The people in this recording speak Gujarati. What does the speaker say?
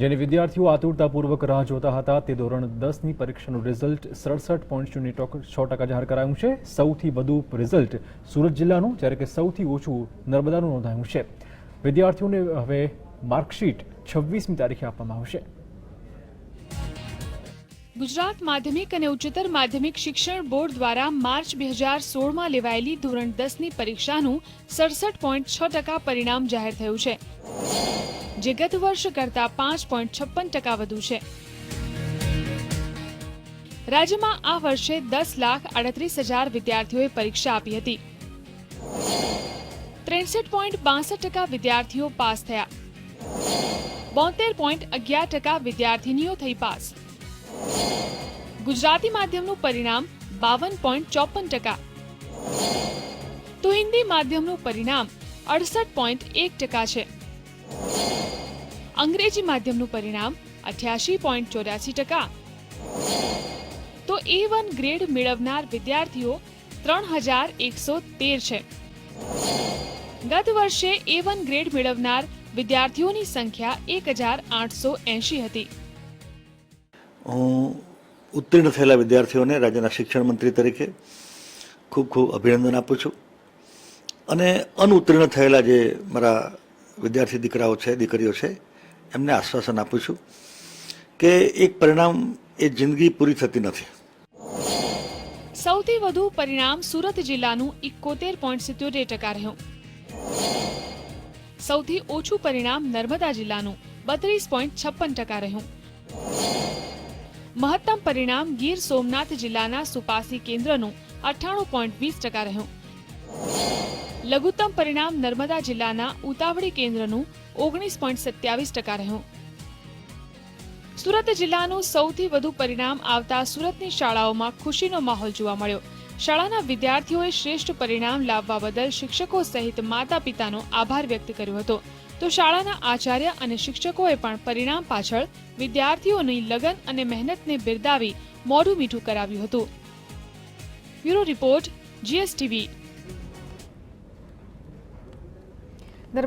જેની વિદ્યાર્થીઓ આતુરતાપૂર્વક રાહ જોતા હતા, તે ધોરણ દસની પરીક્ષાનું રિઝલ્ટ સડસઠ પોઈન્ટ શૂન્ય છ ટકા જાહેર કરાયું છે. સૌથી વધુ રિઝલ્ટ સુરત જિલ્લાનું, જ્યારે કે સૌથી ઓછું નર્મદાનું નોંધાયું છે. વિદ્યાર્થીઓને હવે માર્કશીટ છવ્વીસમી તારીખે આપવામાં આવશે. ગુજરાત માધ્યમિક અને ઉચ્ચતર માધ્યમિક શિક્ષણ બોર્ડ દ્વારા માર્ચ બે હજાર સોળમાં લેવાયેલી ધોરણ દસની પરીક્ષાનું સડસઠ પોઈન્ટ છ ટકા પરિણામ જાહેર થયું છે. જે ગત વર્ષ કરતાં પાંચ પોઈન્ટ છપ્પન ટકા વધુ છે. રાજ્યમાં આ વર્ષે દસ લાખ આડત્રીસ હજાર વિદ્યાર્થીઓએ પરીક્ષા આપી હતી. ત્રેસઠ પોઈન્ટ બાસઠ ટકા વિદ્યાર્થીઓ પાસ થયા. બોતેર પોઈન્ટ અગિયાર ટકા વિદ્યાર્થીનીઓ થઈ પાસ. ગુજરાતી માધ્યમનું પરિણામ બાવન પોઈન્ટ ચોપન ટકા. તો હિન્દી માધ્યમનું પરિણામ અડસઠ પોઈન્ટ એક ટકા છે. અંગ્રેજી માધ્યમનું પરિણામ અઠ્યાસી પોઈન્ટ ચોર્યાસી ટકા. તો એ વન ગ્રેડ મેળવનાર વિદ્યાર્થીઓ ત્રણ હજાર એકસો તેર છે. ગત વર્ષે એ વન ગ્રેડ મેળવનાર વિદ્યાર્થીઓની સંખ્યા એક હજાર આઠસો એંશી હતી. હું ઉત્તીર્ણ થયેલા વિદ્યાર્થીઓને રાજ્યના શિક્ષણ મંત્રી તરીકે ખૂબ ખૂબ અભિનંદન આપું છું. અને અનઉત્તીર્ણ થયેલા જે મારા વિદ્યાર્થી દીકરાઓ છે, દીકરીઓ છે એમને આશ્વાસન આપું છું કે એક પરિણામ એ જિંદગી પૂરી થતી નથી. સૌથી વધુ પરિણામ સુરત જિલ્લાનું ઇકોતેર પોઈન્ટ સિત્યોતેર ટકા રહ્યું. સૌથી ઓછું પરિણામ નર્મદા જિલ્લાનું બત્રીસ પોઈન્ટ છપ્પન ટકા રહ્યું. મહત્તમ પરિણામ ગીર સોમનાથ જિલ્લાના સુપાસી કેન્દ્રનું અઠ્ઠાણું પોઈન્ટ વીસ ટકા રહ્યું. લઘુત્તમ પરિણામ નર્મદા જિલ્લાના ઉતાવળી કેન્દ્રનું ઓગણીસ પોઈન્ટ સત્યાવીસ ટકા રહ્યું. સુરત જિલ્લાનું સૌથી વધુ પરિણામ આવતા સુરતની શાળાઓમાં ખુશીનો માહોલ જોવા મળ્યો. શાળાના વિદ્યાર્થીઓએ શ્રેષ્ઠ પરિણામ લાવવા બદલ શિક્ષકો સહિત માતા પિતાનો આભાર વ્યક્ત કર્યો હતો. તો શાળાના આચાર્ય અને શિક્ષકોએ પણ પરિણામ પાછળ વિદ્યાર્થીઓની લગન અને મહેનતને બિરદાવી મોઢું મીઠું કરાવ્યું હતું. Bureau report, GSTV.